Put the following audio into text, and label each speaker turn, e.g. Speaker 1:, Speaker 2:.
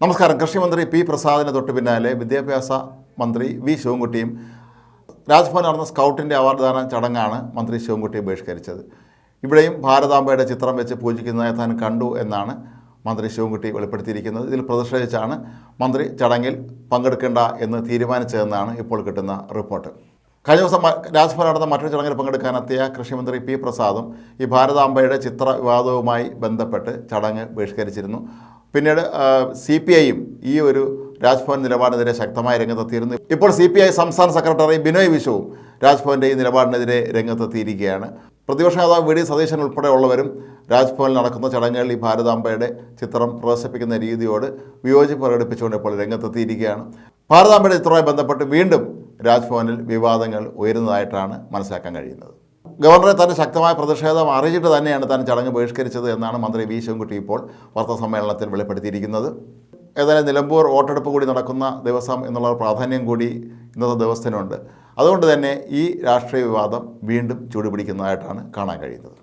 Speaker 1: നമസ്കാരം. കൃഷിമന്ത്രി പി പ്രസാദിന് തൊട്ട് പിന്നാലെ വിദ്യാഭ്യാസ മന്ത്രി വി ശിവൻകുട്ടിയും രാജ്ഭവൻ നടന്ന സ്കൗട്ടിന്റെ അവാർഡ്ദാന ചടങ്ങാണ് മന്ത്രി ശിവൻകുട്ടി ബഹിഷ്കരിച്ചത്. ഇവിടെയും ഭാരതാംബയുടെ ചിത്രം വെച്ച് പൂജിക്കുന്നതായി താൻ കണ്ടു എന്നാണ് മന്ത്രി ശിവൻകുട്ടി വെളിപ്പെടുത്തിയിരിക്കുന്നത്. ഇതിൽ പ്രതിഷേധിച്ചാണ് മന്ത്രി ചടങ്ങിൽ പങ്കെടുക്കേണ്ട എന്ന് തീരുമാനിച്ചതെന്നാണ് ഇപ്പോൾ കിട്ടുന്ന റിപ്പോർട്ട്. കഴിഞ്ഞ ദിവസം രാജ്ഭവൻ നടന്ന മറ്റൊരു ചടങ്ങിൽ പങ്കെടുക്കാനെത്തിയ കൃഷിമന്ത്രി പി പ്രസാദും ഈ ഭാരതാംബയുടെ ചിത്ര വിവാദവുമായി ബന്ധപ്പെട്ട് ചടങ്ങ് ബഹിഷ്കരിച്ചിരുന്നു. പിന്നീട് സി പി ഐയും ഈ ഒരു രാജ്ഭവൻ നിലപാടിനെതിരെ ശക്തമായ രംഗത്തെത്തിയിരുന്നു. ഇപ്പോൾ സി പി ഐ സംസ്ഥാന സെക്രട്ടറി ബിനോയ് വിശ്വവും രാജ്ഭവന്റെ ഈ നിലപാടിനെതിരെ രംഗത്തെത്തിയിരിക്കുകയാണ്. പ്രതിപക്ഷ നേതാവ് വി ഡി സതീശൻ ഉൾപ്പെടെയുള്ളവരും രാജ്ഭവനിൽ നടക്കുന്ന ചടങ്ങുകളിൽ ഈ ഭാരതാംബയുടെ ചിത്രം പ്രദർശിപ്പിക്കുന്ന രീതിയോട് വിയോജിപ്പ് പ്രകടിപ്പിച്ചുകൊണ്ട് ഇപ്പോൾ രംഗത്തെത്തിയിരിക്കുകയാണ്. ഭാരതാംബയുടെ ചിത്രവുമായി ബന്ധപ്പെട്ട് വീണ്ടും രാജ്ഭവനിൽ വിവാദങ്ങൾ ഉയരുന്നതായിട്ടാണ് മനസ്സിലാക്കാൻ കഴിയുന്നത്. ഗവർണറെ തന്നെ ശക്തമായ പ്രതിഷേധം അറിയിച്ചിട്ട് തന്നെയാണ് താൻ ചടങ്ങ് ബഹിഷ്കരിച്ചത് എന്നാണ് മന്ത്രി വി ശിവൻകുട്ടി ഇപ്പോൾ വാർത്താ സമ്മേളനത്തിൽ വെളിപ്പെടുത്തിയിരിക്കുന്നത്. ഏതായാലും നിലമ്പൂർ വോട്ടെടുപ്പ് കൂടി നടക്കുന്ന ദിവസം എന്നുള്ള പ്രാധാന്യം കൂടി ഇന്നത്തെ ദിവസത്തിനുണ്ട്. അതുകൊണ്ട് തന്നെ ഈ രാഷ്ട്രീയ വിവാദം വീണ്ടും ചൂടുപിടിക്കുന്നതായിട്ടാണ് കാണാൻ കഴിയുന്നത്.